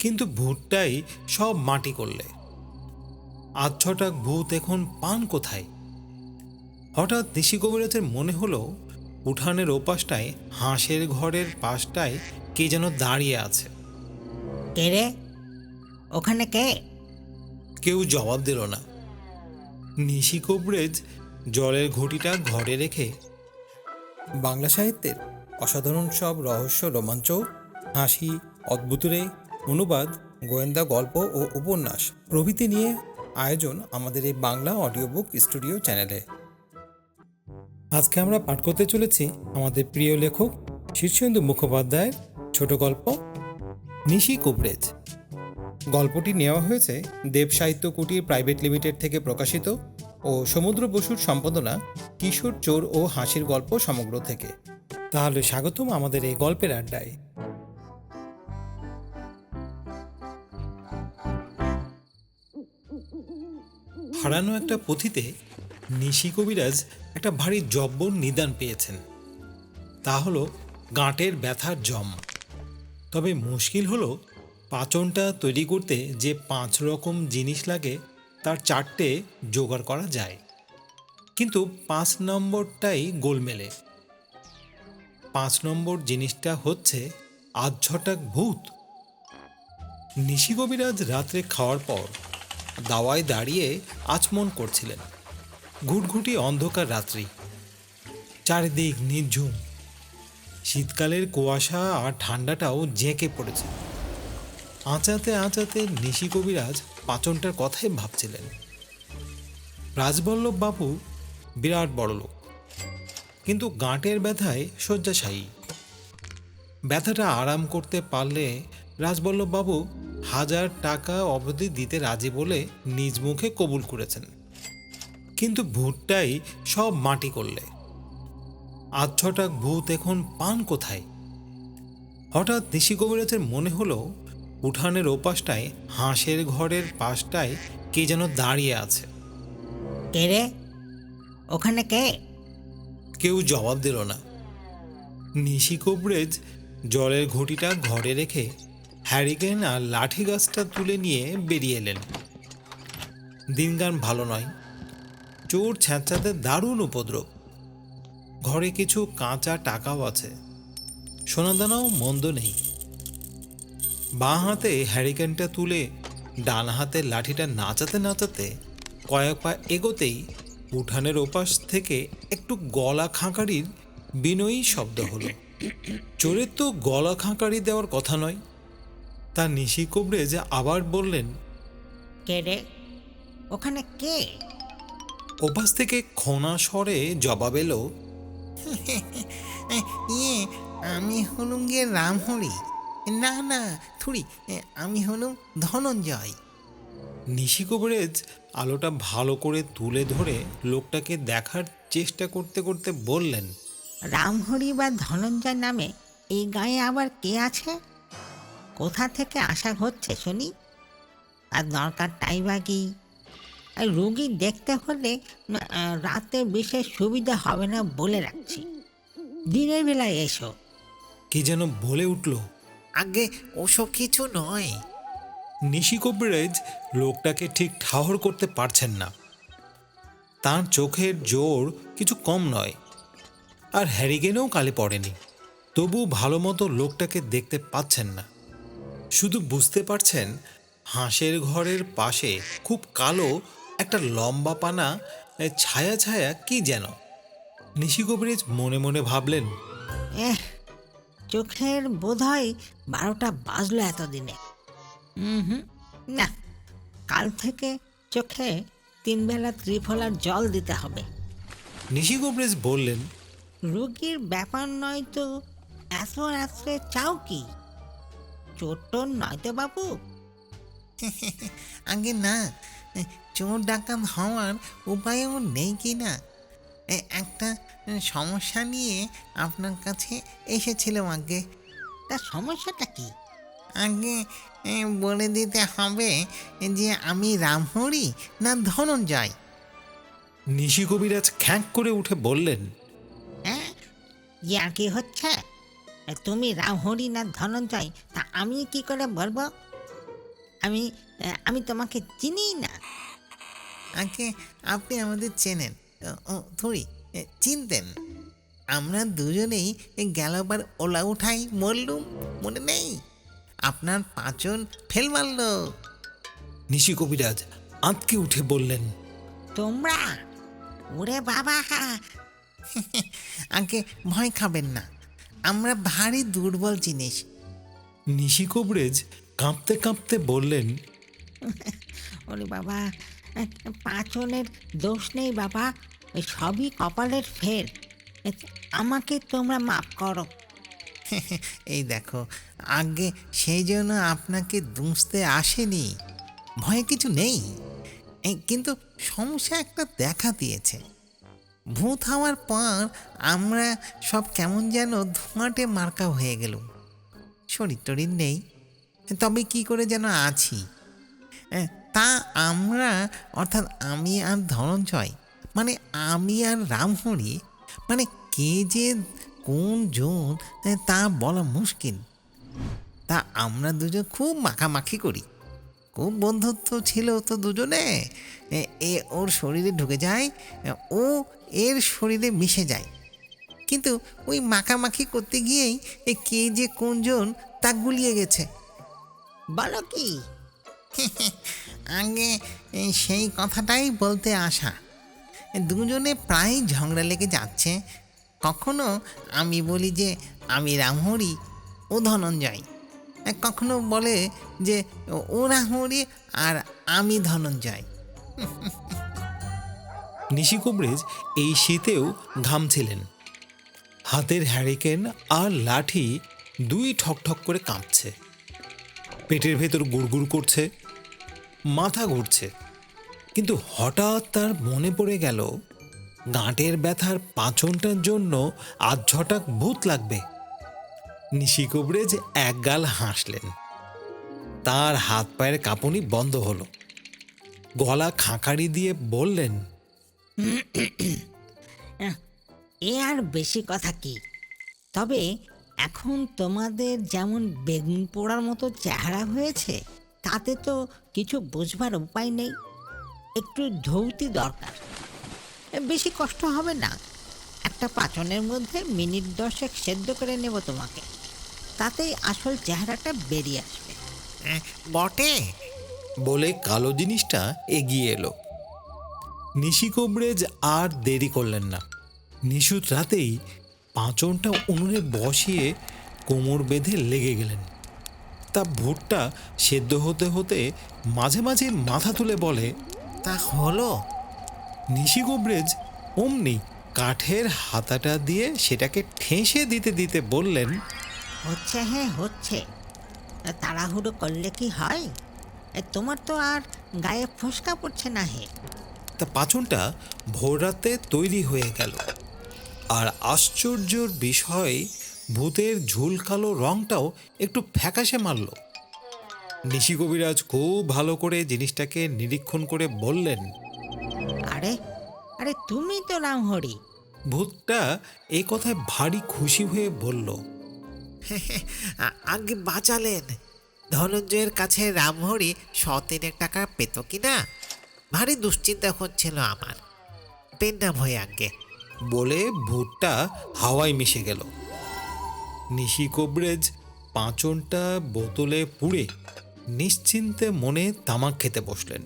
কিন্তু ভূতটাই সব মাটি করলে। আজ ছটাক ভূত এখন পান কোথায়? হঠাৎ নিশি কবিরাজের মনে হলো উঠানের ওপাশটায় হাঁসের ঘরের পাশটায় কে যেন দাঁড়িয়ে আছে। কে রে? ওখানে কে? কেউ জবাব দিল না। নিশি কবরেজ জলের ঘটিটা ঘরে রেখে বাংলা সাহিত্যের অসাধারণ সব রহস্য রোমাঞ্চ হাসি অদ্ভুতরে অনুবাদ, গোয়েন্দা গল্প ও উপন্যাস প্রভৃতি নিয়ে আয়োজন আমাদের এই বাংলা অডিও বুক স্টুডিও চ্যানেলে। আজকে আমরা পাঠ করতে চলেছি আমাদের প্রিয় লেখক শীর্ষেন্দু মুখোপাধ্যায়ের ছোট গল্প, নিশি কুবরেজ। গল্পটি নেওয়া হয়েছে দেব সাহিত্য কুটির প্রাইভেট লিমিটেড থেকে প্রকাশিত ও সমুদ্র বসুর সম্পাদনা কিশোর চোর ও হাসির গল্প সমগ্র থেকে। তাহলে স্বাগতম আমাদের এই গল্পের আড্ডায়। হারানো একটা পুঁথিতে নিশি কবিরাজ একটা ভারী জব্বর নিদান পেয়েছেন। তা হলো গাঁটের ব্যথার জম। তবে মুশকিল হলো পাচনটা তৈরি করতে যে পাঁচ রকম জিনিস লাগে, তার চারটে জোগাড় করা যায়। কিন্তু পাঁচ নম্বরটাই গোলমেলে। পাঁচ নম্বর জিনিসটা হচ্ছে আধ ভূত। নিশি কবিরাজ রাত্রে খাওয়ার পর দাওয়ায় দাঁড়িয়ে আচমন করছিলেন। ঘুটঘুটি অন্ধকার রাত্রি। চারিদিক নির্ঝুম। শীতকালের কুয়াশা আর ঠান্ডাটাও জেঁকে পড়েছে। আঁচাতে আঁচাতে নিশি কবিরাজ পাচনটার কথাই ভাবছিলেন। রাজবল্লভ বাবু বিরাট বড় লোক। কিন্তু গাঁটের ব্যথায় শয্যাশায়ী। ব্যথাটা আরাম করতে পারলে রাজবল্লভ বাবু হাজার টাকা অবধি দিতে রাজি বলে নিজ মুখে কবুল করেছেন। কিন্তু ভূতটাই সব মাটি করলে। আজ ছটাক ভূত এখন পান কোথায়? হঠাৎ নিশি কবিরাজের মনে হলো উঠানের ওপাশটায় হাঁসের ঘরের পাশটায় কে যেন দাঁড়িয়ে আছে। কে রে? ওখানে কে? কেউ জবাব দিল না। নিশি কবরেজ জলের ঘটিটা ঘরে রেখে হ্যারিকেন আর লাঠি গাছটা তুলে নিয়ে বেরিয়ে এলেন। দিনগান ভালো নয়। চোর ছ্যাঁচাতে দারুণ উপদ্রব। ঘরে কিছু কাঁচা টাকাও আছে। সোনাদানাও মন্দ নেই। বাঁ হাতে হ্যারিকেনটা তুলে ডান হাতে লাঠিটা নাচাতে নাচাতে কয়েক পা এগোতেই উঠানের ওপাশ থেকে একটু গলা খাঁকারির বিনয়ী শব্দ হলো। চোরের তো গলা খাঁকারি দেওয়ার কথা নয় তা নিশি কবরে যে আবার বললেন কে রে? ওখানে কে? ওপাশ থেকে খোনা স্বরে জবাব এলো ইয়ে আমি হলুম গিয়ে রামহরি। না না থুড়ি আমি হলুম ধনঞ্জয়। নিশি কবরেজ আলোটা ভালো করে তুলে ধরে লোকটাকে দেখার চেষ্টা করতে করতে বললেন রামহরি বা ধনঞ্জয় নামে এই গায়ে আবার কে আছে? কোথা থেকে আসা হচ্ছে শুনি? আর দরকারটাই বা কি? আর রুগী দেখতে হলে রাতে বিশেষ সুবিধা হবে না বলে রাখছি। দিনের বেলায় এসো। কি যেন বলে উঠল, আগে ওসব কিছু নয়। নিশি কবিরাজ লোকটাকে ঠিক ঠাহর করতে পারছেন না। তার চোখের জোর কিছু কম নয়, আর হ্যারিগেনেও কালে পড়েনি। তবু ভালো মতো লোকটাকে দেখতে পাচ্ছেন না। শুধু বুঝতে পারছেন? হাঁসের ঘরের পাশে খুব কালো একটা লম্বা পানা ছায়া ছায়া কি যেন। নিশি কবিরাজ মনে মনে ভাবলেন এহ চোখের বোধ হয় বারোটা বাজলো এতদিনে। হুম না কাল থেকে চোখে তিনবেলা ত্রিফলার জল দিতে হবে। নিশি কবিরাজ বললেন রোগীর ব্যাপার নয় তো এত রাত্রে চাও কি? চোর টোর নয় তো বাবু? আগে না চোর ডাকাত হওয়ার উপায়ও নেই কি না? একটা সমস্যা নিয়ে আপনার কাছে এসেছিলাম আগে। তা সমস্যাটা কি? আগে বলে দিতে হবে যে আমি রামহরি না ধনঞ্জয়? নিশি কবিরাজ খ্যাঁক করে উঠে বললেন হ্যাঁ ইয়া কি হচ্ছে? তুমি রামহরি না ধনঞ্জয় তা আমি কি করে বলব? আমি আমি তোমাকে চিনি না। আগে আপনি আমাদের চেনেন ও- ও থুড়ি চিনতেন। আমরা দুজনেই গেলবার ওলা উঠাই মরলুম মনে নেই? আপনার পাঁচন ফেল মারলো। নিশি কবিরাজ আঁতকে উঠে বললেন তোমরা? ওরে বাবা! আগে ভয় খাবেন না। আমরা ভারী দুর্বল জিনিস। নিশি কবিরাজ কাঁপতে কাঁপতে বললেন ওরে বাবা পাঁচনের দোষ নেই বাবা ওই সবই কপালের ফের। আমাকে তোমরা মাফ করো। এই দেখো আগে সেই জন্য আপনাকে দুঁচতে আসেনি ভয়ে কিছু নেই। কিন্তু সমস্যা একটা দেখা দিয়েছে। ভূত হওয়ার পর আমরা সব কেমন যেন ধোঁয়াটে মার্কা হয়ে গেল শরীর টরীর নেই। তবে কি করে যেন আছি? তা আমরা, অর্থাৎ আমি আর ধনঞ্জয় মানে আমি আর রামহরি মানে কে যে কোন জন তা বলা মুশকিল। তা আমরা দুজন খুব মাখামাখি করি। খুব বন্ধুত্ব ছিল তো দুজনে। এ, ওর শরীরে ঢুকে যায় ও এর শরীরে মিশে যায়। কিন্তু ওই মাখামাখি করতে গিয়েই কে যে কোনজন তা গুলিয়ে গেছে। বলো কি? আগে সেই কথাটাই বলতে আসা। দুজনে প্রায় ঝগড়া লেগে যাচ্ছে। কখনো আমি বলি যে আমি রামহরি ও ধনঞ্জয়। কখনো বলে যে ও রামহরি আর আমি ধনঞ্জয়। নিশি কবিরাজ এই শীতেও ঘামছিলেন। হাতের হ্যারিকেন আর লাঠি দুই ঠকঠক করে কাঁপছে। পেটের ভেতর গুড়গুড় করছে, মাথা ঘুরছে। কিন্তু হঠাৎ তার মনে পড়ে গেল, গাঁটের ব্যথার পাঁচনটার জন্য আজ ঝটাক ভূত লাগবে। নিশি এক গাল হাসলেন। তার হাত পায়ের কাঁপুনি বন্ধ হলো। গলা খাঁকারি দিয়ে বললেন, এ আর বেশি কথা কি? তবে এখন তোমাদের যেমন বেগুন পোড়ার মতো চেহারা হয়েছে, তাতে তো কিছু বোঝবার উপায় নেই। একটু ধৌতি দরকার। বেশি কষ্ট হবে না। একটা পাচনের মধ্যে মিনিট দশেক সেদ্ধ করে নেব তোমাকে। তাতেই আসল চেহারাটা বেরিয়ে আসবে। বটে। বলে কালো জিনিসটা এগিয়ে এলো। নিশি কবরেজ আর দেরি করলেন না। নিশুত রাতেই পাঁচনটা উনুনে বসিয়ে কোমর বেঁধে লেগে গেলেন। তা ভুট্টা সেদ্ধ হতে হতে মাঝে মাঝে মাথা তুলে বলে, তা হলো? নিশি কবরেজ অমনি কাঠের হাতাটা দিয়ে সেটাকে ঠেসে দিতে দিতে বললেন হচ্ছে হ্যাঁ হচ্ছে। তাড়াহুড়ো করলে কি হয়? তোমার তো আর গায়ে ফসকা পড়ছে না হে। তা পাচনটা ভোররাতে তৈরি হয়ে গেল। আর আশ্চর্যর বিষয় ভূতের ঝুলকালো রংটাও একটু ফ্যাকাশে মারল। নিশি কবিরাজ খুব ভালো করে জিনিসটাকে নিরীক্ষণ করে বললেন আরে আরে তুমি তো রামহরি। ভূতটা এই কথায় ভারী খুশি হয়ে বলল আগে বাঁচালেন। ধনঞ্জয়ের কাছে রামহরি সতেনের টাকা পেত কি না ভারী দুশ্চিন্তা হচ্ছিল আমার। পেন না ভয় আগে বলে ভূতটা হাওয়ায় মিশে গেল। নিশি কবরেজ পাঁচনটা বোতলে পুড়ে নিশ্চিন্তে মনে তামাক খেতে বসলেন।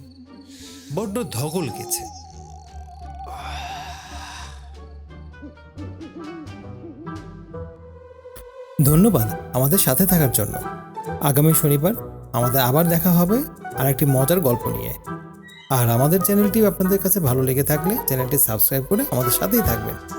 বড্ড ধগল গেছে। ধন্যবাদ আমাদের সাথে থাকার জন্য। আগামী শনিবার আমাদের আবার দেখা হবে আর একটি মজার গল্প নিয়ে। আর আমাদের চ্যানেলটি আপনাদের কাছে ভালো লেগে থাকলে চ্যানেলটি সাবস্ক্রাইব করে আমাদের সাথেই থাকবেন।